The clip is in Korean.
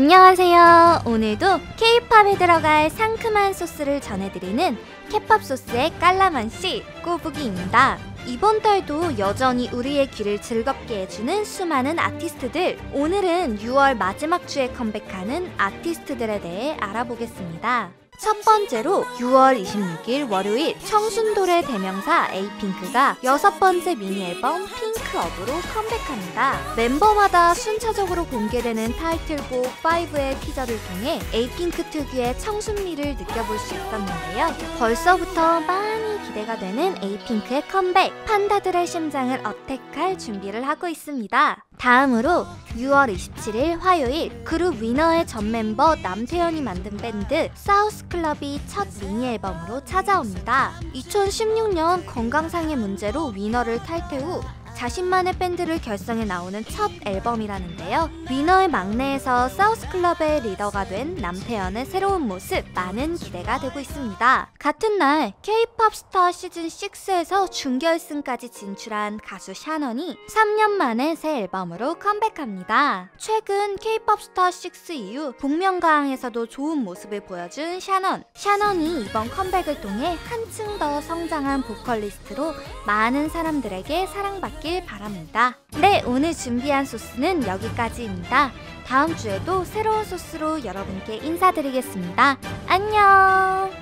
안녕하세요. 오늘도 케이팝에 들어갈 상큼한 소스를 전해드리는 케팝 소스의 깔라만시 꼬부기입니다. 이번 달도 여전히 우리의 귀를 즐겁게 해주는 수많은 아티스트들. 오늘은 6월 마지막 주에 컴백하는 아티스트들에 대해 알아보겠습니다. 첫 번째로 6월 26일 월요일 청순돌의 대명사 에이핑크가 여섯 번째 미니 앨범 핑크업으로 컴백합니다. 멤버마다 순차적으로 공개되는 타이틀곡 5의 티저를 통해 에이핑크 특유의 청순미를 느껴볼 수 있었는데요. 벌써부터 많이 기대가 되는 에이핑크의 컴백, 판다들의 심장을 어택할 준비를 하고 있습니다. 다음으로 6월 27일 화요일 그룹 위너의 전 멤버 남태현이 만든 밴드 사우스 클럽이 첫 미니 앨범으로 찾아옵니다. 2016년 건강상의 문제로 위너를 탈퇴 후 자신만의 밴드를 결성해 나오는 첫 앨범이라는데요. 위너의 막내에서 사우스클럽의 리더가 된 남태현의 새로운 모습 많은 기대가 되고 있습니다. 같은 날 K-팝 스타 시즌 6에서 준결승까지 진출한 가수 샤넌이 3년 만에 새 앨범으로 컴백합니다. 최근 K-팝 스타 6 이후 복면가왕에서도 좋은 모습을 보여준 샤넌. 샤넌이 이번 컴백을 통해 한층 더 성장한 보컬리스트로 많은 사람들에게 사랑받기 바랍니다. 네, 오늘 준비한 소스는 여기까지입니다. 다음 주에도 새로운 소스로 여러분께 인사드리겠습니다. 안녕!